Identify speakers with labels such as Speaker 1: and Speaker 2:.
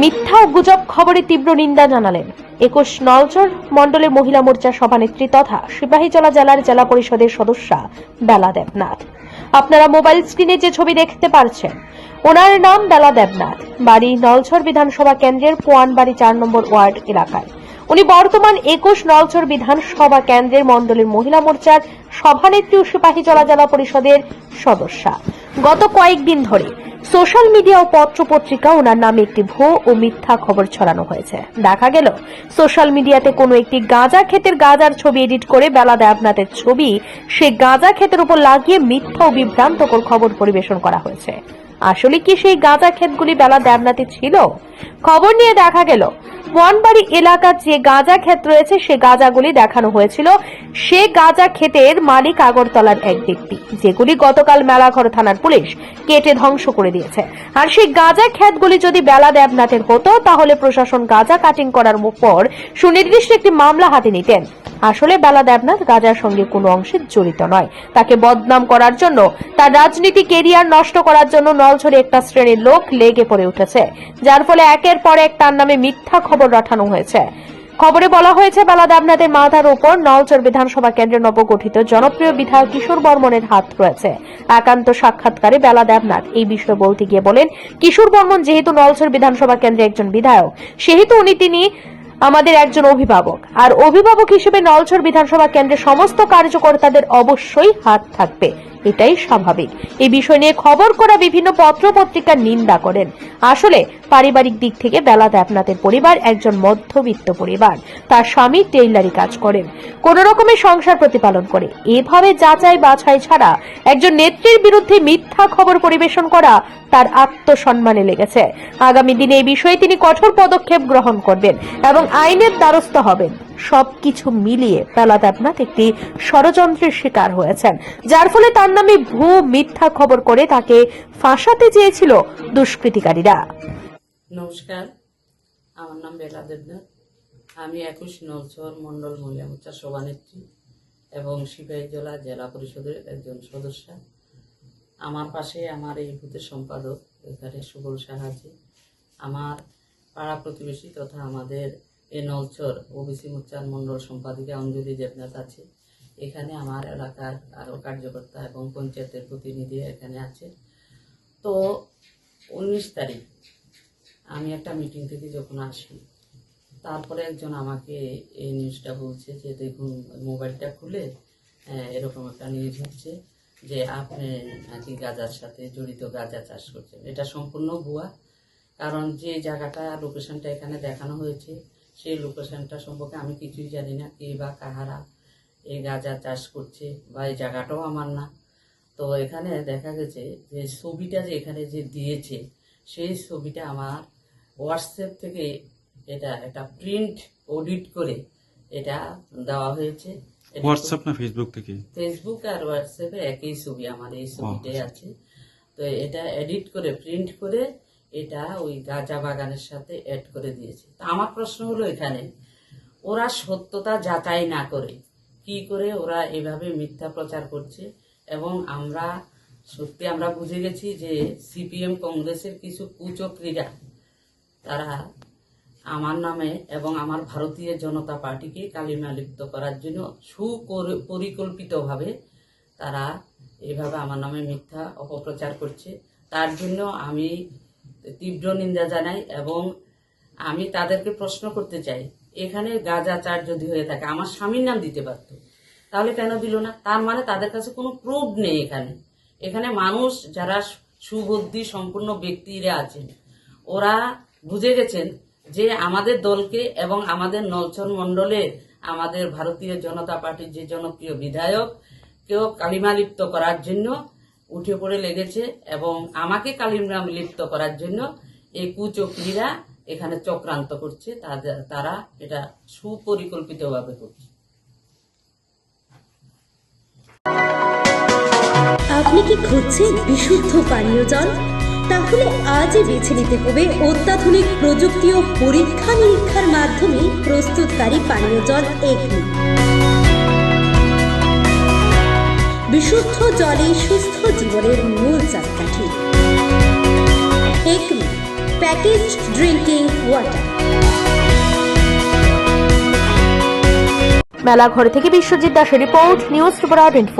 Speaker 1: মিথ্যা ও গুজব খবরে তীব্র নিন্দা জানালেন। একুশ নলচর মণ্ডলের মহিলা মোর্চা সভানেত্রী তথা সিপাহীজলা জেলার জেলা পরিষদের সদস্যা বেলা দেবনাথ। আপনারা মোবাইল স্ক্রিনে যে ছবি দেখতে পারছেন, ওনার নাম বেলা দেবনাথ। বাড়ি নলছর বিধানসভা কেন্দ্রের পোয়ানবাড়ি চার নম্বর ওয়ার্ড এলাকায়। উনি বর্তমান একুশ নলছর বিধানসভা কেন্দ্রের মণ্ডলের মহিলা মোর্চার সভানেত্রী ও সিপাহীজলা জেলা পরিষদের সদস্যা। গত কয়েকদিন ধরে সোশ্যাল মিডিয়া ও পত্র পত্রিকা ওনার নামে একটি ভুয়ো ও মিথ্যা খবর ছড়ানো হয়েছে। দেখা গেল, সোশ্যাল মিডিয়াতে কোনো একটি গাঁজা ক্ষেতের গাঁজার ছবি এডিট করে বেলা দেবনাথের ছবি সে গাঁজা ক্ষেতের উপর লাগিয়ে মিথ্যা ও বিভ্রান্তকর খবর পরিবেশন করা হয়েছে। আসলে কি সেই গাঁজা ক্ষেতগুলি বেলা দেবনাথে ছিল? খবর নিয়ে দেখা গেল, বনবাড়ি এলাকার যে গাঁজা ক্ষেত রয়েছে, সে গাঁজাগুলি দেখানো হয়েছিল। সে গাঁজা ক্ষেতের মালিক আগরতলার এক ব্যক্তি, যেগুলি গতকাল মেলাঘর থানার পুলিশ কেটে ধ্বংস করে দিয়েছে। আর সেই গাঁজা ক্ষেতগুলি যদি বেলা দেবনাথের হতো, তাহলে প্রশাসন গাঁজা কাটিং করার পর সুনির্দিষ্ট একটি মামলা হাতে নিতেন। আসলে বেলা দেবনাথ গাজার সঙ্গে কোনো অংশে জড়িত নয়। তাকে বদনাম করার জন্য, তার রাজনীতি কেরিয়ার নষ্ট করার জন্য নলছড়ে একটা শ্রেণির লোক লেগে পড়ে উঠেছে। যার ফলে একের পর এক তার নামে মিথ্যা খবর রটানো হয়েছে। খবরে বলা হয়েছে, বেলা দেবনাথের মাথার উপর নলচর বিধানসভা কেন্দ্রের নবগঠিত জনপ্রিয় বিধায়ক কিশোর বর্মনের হাত রয়েছে। একান্ত সাক্ষাৎকারে বেলা দেবনাথ এই বিষয়ে বলতে গিয়ে বলেন, কিশোর বর্মন যেহেতু নলচর বিধানসভা কেন্দ্রে একজন বিধায়ক, সেহেতু উনি তিনি আমাদের একজন অভিভাবক। আর অভিভাবক হিসেবে নলছর বিধানসভা কেন্দ্রের সমস্ত কার্যকর্তাদের অবশ্যই হাত থাকবে। এটাই স্বাভাবিক। এই বিষয় নিয়ে খবর করা বিভিন্ন পত্র পত্রিকার নিন্দা করেন। আসলে পারিবারিক দিক থেকে বেলা দেবনাথের পরিবার একজন মধ্যবিত্ত পরিবার। তার স্বামী টেইলারি কাজ করেন। কোন রকমের সংসার প্রতিপালন করে। এভাবে যাচাই বাছাই ছাড়া একজন নেত্রীর বিরুদ্ধে মিথ্যা খবর পরিবেশন করা তার আত্মসম্মানে লেগেছে। আগামী দিনে এই বিষয়ে তিনি কঠোর পদক্ষেপ গ্রহণ করবেন এবং আইনের দ্বারস্থ হবেন। সবকিছু মিলিয়ে বেলা দেবনাথ একটি ষড়যন্ত্রের শিকার হয়েছেন। যার ফলে তার নামে ভূ মিথ্যা খবর করে তাকে ফাঁসাতে চেয়েছিল দুষ্কৃতিকারীরা।
Speaker 2: নমস্কার, আমার নাম বেলা দেবনাথ। আমি একুশ নলচর মণ্ডল মহিলা মোর্চার সভানেত্রী এবং সিপাহীজলা জেলা পরিষদের একজন সদস্য। আমার পাশে আমার এই বুথের সম্পাদক, এখানে সুবল সাহায্যে আমার পাড়া প্রতিবেশী তথা আমাদের এই নলচর ওবিসি মোর্চার মণ্ডল সম্পাদিকা অঞ্জলি দেবনাথ আছে। এখানে আমার এলাকার আরও কার্যকর্তা এবং পঞ্চায়েতের প্রতিনিধি এখানে আছে। তো উনিশ তারিখ আমি একটা মিটিং থেকে যখন আসি তারপরে একজন আমাকে এই নিউজটা বলছে যে দেখুন মোবাইলটা খুলে আহ, এরকম একটা নিউজ হচ্ছে যে আপনি নাকি গাজার সাথে জড়িত গাজা চাষ করছেন। এটা সম্পূর্ণ ভুয়া কারণ যে জায়গাটা লোকেশনটা এখানে দেখানো হয়েছে সেই লোকেশনটা সম্পর্কে আমি কিছুই জানি না কে বা কাহারা এই গাজা চাষ করছে বা এই জায়গাটাও আমার না। তো এখানে দেখা গেছে যে ছবিটা যে এখানে যে দিয়েছে সেই ছবিটা আমার হোয়াটসঅ্যাপ থেকে এটা একটা প্রিন্ট অডিট করে এটা দেওয়া হয়েছে।
Speaker 3: হোয়াটসঅ্যাপ না ফেসবুক থেকে?
Speaker 2: ফেসবুক আর হোয়াটসঅ্যাপে একই ছবি আমার এই ছবিটাই আছে। তো এটা এডিট করে প্রিন্ট করে এটা ওই গাঁজা বাগানের সাথে অ্যাড করে দিয়েছে। তো আমার প্রশ্ন হলো এখানে, ওরা সত্যতা যাচাই না করে কি করে ওরা এভাবে মিথ্যা প্রচার করছে? এবং আমরা সত্যি আমরা বুঝে গেছি যে সিপিএম কংগ্রেসের কিছু কুচক্রীরা, তারা আমার নামে এবং আমার ভারতীয় জনতা পার্টিকে কালিমা লিপ্ত করার জন্য সুপরিকল্পিতভাবে তারা এভাবে আমার নামে মিথ্যা অপপ্রচার করছে। তার জন্য আমি তীব্র নিন্দা জানাই এবং আমি তাদেরকে প্রশ্ন করতে চাই, এখানে গাঁজা চার যদি হয়ে থাকে, আমার স্বামীর নাম দিতে পারতো, তাহলে কেন দিল না? তার মানে তাদের কাছে কোনো প্রুফ নেই এখানে। এখানে মানুষ যারা সুবুদ্ধি সম্পূর্ণ ব্যক্তিরা আছেন, ওরা বুঝে গেছেন যে আমাদের দলকে এবং আমাদের নলচর মণ্ডলের আমাদের ভারতীয় জনতা পার্টির যে জনপ্রিয় বিধায়ক, কেউ কালিমা লিপ্ত করার জন্য উঠে পড়ে লেগেছে এবং আমাকে কালিমা লিপ্ত করার জন্য এই কুচক্রীরা এখানে চক্রান্ত করছে তারা এটা সুপরিকল্পিতভাবে করছে।
Speaker 4: আপনি কি খুঁজছেন বিশুদ্ধ পানীয় জল? তাহলে আজই বেছে নিতে হবে অত্যাধুনিক প্রযুক্তি ও পরীক্ষা নিরীক্ষার মাধ্যমে প্রস্তুতকারী পানীয় জল এগনি বিশুদ্ধ জলে সুস্থ জীবনের মূল চাকাঠি। প্যাকেজ ড্রিঙ্কিং ওয়াটার
Speaker 1: মেলা ঘর থেকে বিশ্বজিৎ দাসের রিপোর্ট, নিউজ ত্রিপুরা টোয়েন্টি